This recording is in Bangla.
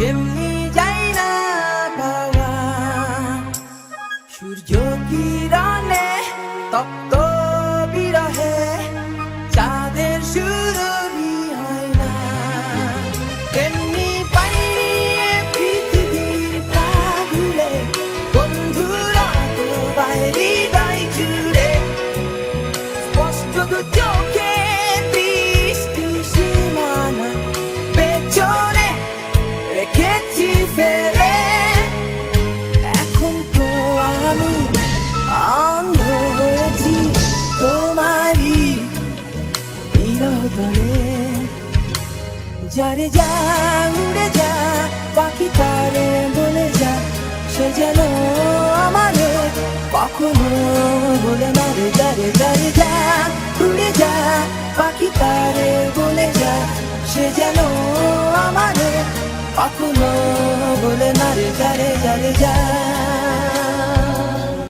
কেমনি যাই না পাওয়া সূর্য কিরণে তপ্ত বিরহে, চাঁদের শুরু হয় না। কেমনি পাইয়ে পৃথিবীর প্রাগুলে বন্ধুরা তো বাইরে দায় জুড়ে। স্পষ্ট তো যারে যা উড়ে যা, পাখি তারে বলে যা, সে যেন আমারে কখনো বলে মারে যারে যারে যা উড়ে যা, পাখি তারে বলে যা, সে যেন আমারে কখনো Yare, yare, yare.